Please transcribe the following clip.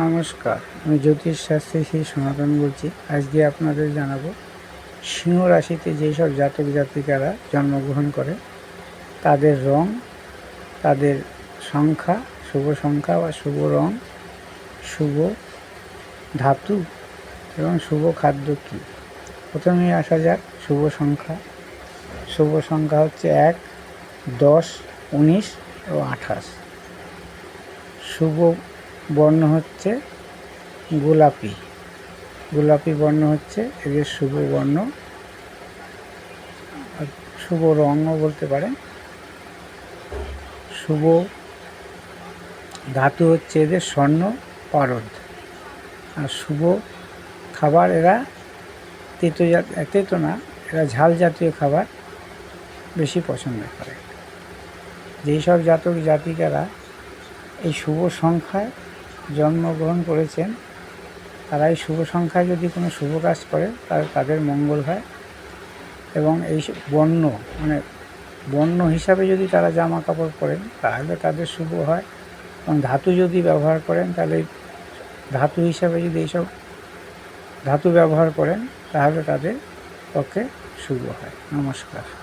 নমস্কার, আমি জ্যোতিষ শাস্ত্রী শ্রী সনাতন বলছি। আজকে আপনাদের জানাব, সিংহ রাশিতে যেসব জাতক জাতিকারা জন্মগ্রহণ করে তাদের রং, তাদের সংখ্যা, শুভ সংখ্যা বা শুভ রং, শুভ ধাতু এবং শুভ খাদ্য কী? প্রথমেই আসা যাক, শুভ সংখ্যা। শুভ সংখ্যা হচ্ছে এক, দশ, উনিশ ও আঠাশ। শুভ বর্ণ হচ্ছে গোলাপি। গোলাপি বর্ণ হচ্ছে এদের শুভ বর্ণ। আর শুভ রঙও বলতে পারেন। শুভ ধাতু হচ্ছে এদের স্বর্ণ পারদ। আর শুভ খাবার এরা তেতো তেতো না, এরা ঝাল জাতীয় খাবার বেশি পছন্দ করে। যেই সব জাতক জাতিকারা এই শুভ সংখ্যায় জন্মগ্রহণ করেছেন তারা এই শুভ সংখ্যায় যদি কোনো শুভ কাজ করে তাহলে তাদের মঙ্গল হয়। এবং এই বর্ণ মানে বর্ণ হিসাবে যদি তারা জামা কাপড় পরেন, তাহলে তাদের শুভ হয়। এবং ধাতু যদি ব্যবহার করেন, তাহলে ধাতু হিসাবে যদি এইসব ধাতু ব্যবহার করেন, তাহলে তাদের পক্ষে শুভ হয়। নমস্কার।